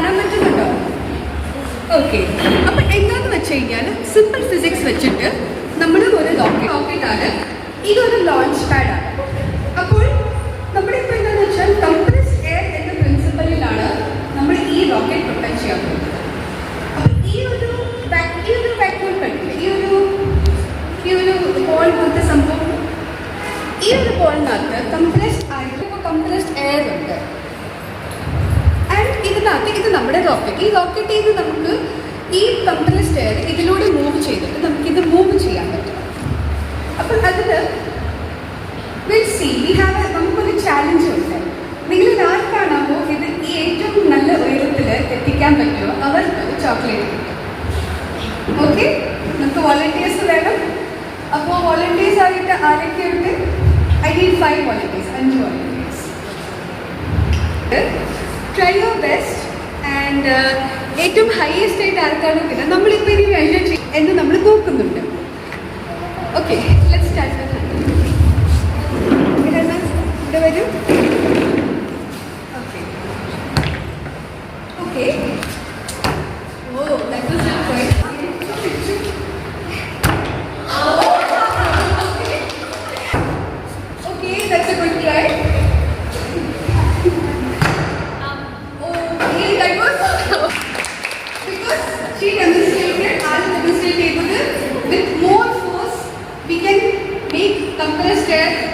കാണാൻ പറ്റുന്നുണ്ടോ? ഓക്കെ അപ്പൊ എന്താന്ന് വെച്ച് കഴിഞ്ഞാൽ സിമ്പിൾ ഫിസിക്സ് വെച്ചിട്ട് നമ്മൾ ഒരു റോക്കറ്റ് ആണ് ഇതൊരു ലോഞ്ച് പാഡാണ് അപ്പോൾ നമ്മുടെ ഇപ്പൊ എന്താണെന്ന് വെച്ചാൽ കംപ്രസ് എയർ എന്ന പ്രിൻസിപ്പലിലാണ് നമ്മൾ ഈ റോക്കറ്റ് പ്രൊട്ടക്ട് ചെയ്യാൻ പോകുന്നത്. ഈ ഒരു ഈ ഒരു വാക്യൂം ഒരു സംഭവം. ഈ ഒരു ബോളിനകത്ത് കംപ്രസ്ഡ് ആയിട്ടുള്ള കംപ്രസ്ഡ് എയർ ഉണ്ട്. നമ്മുടെ റോക്കറ്റ് ഈ റോക്കറ്റ് നിന്ന് നമുക്ക് ഈ കംപ്രസ്ഡ് സ്റ്റെയർ ഇതിലൂടെ മൂവ് ചെയ്തിട്ട് ഇത് മൂവ് ചെയ്യാൻ പറ്റും. അപ്പോൾ സി വി ഹാവ് നമുക്കൊരു ചാലഞ്ച് ഉണ്ട്. നിങ്ങളിൽ ആർക്കാണാമോ ഇത് ഈ ഏറ്റവും നല്ല ഉയരത്തിൽ എത്തിക്കാൻ പറ്റുമോ? അവർക്ക് ചോക്ലേറ്റ് കിട്ടും. ഓക്കെ നമുക്ക് വോളണ്ടിയേഴ്സ് വേണം. അപ്പോൾ വോളണ്ടിയേഴ്സ് ആയിട്ട് ആരൊക്കെയുണ്ട്? ഐ നീഡ് ഫൈവ് വോളണ്ടിയേഴ്സ് അഞ്ച് volunteers try your best and ഏറ്റവും ഹയസ്റ്റ് ആയിട്ട് ആർക്കാണോ കിട്ടുക? നമ്മളിപ്പോൾ ഇനി മെഷർ ചെയ്യും എന്ന് നമ്മൾ നോക്കുന്നുണ്ട്. ഓക്കെ ഇവിടെ വരും. Okay okay Because she demonstrated, demonstrated with more force, we can make compressed air.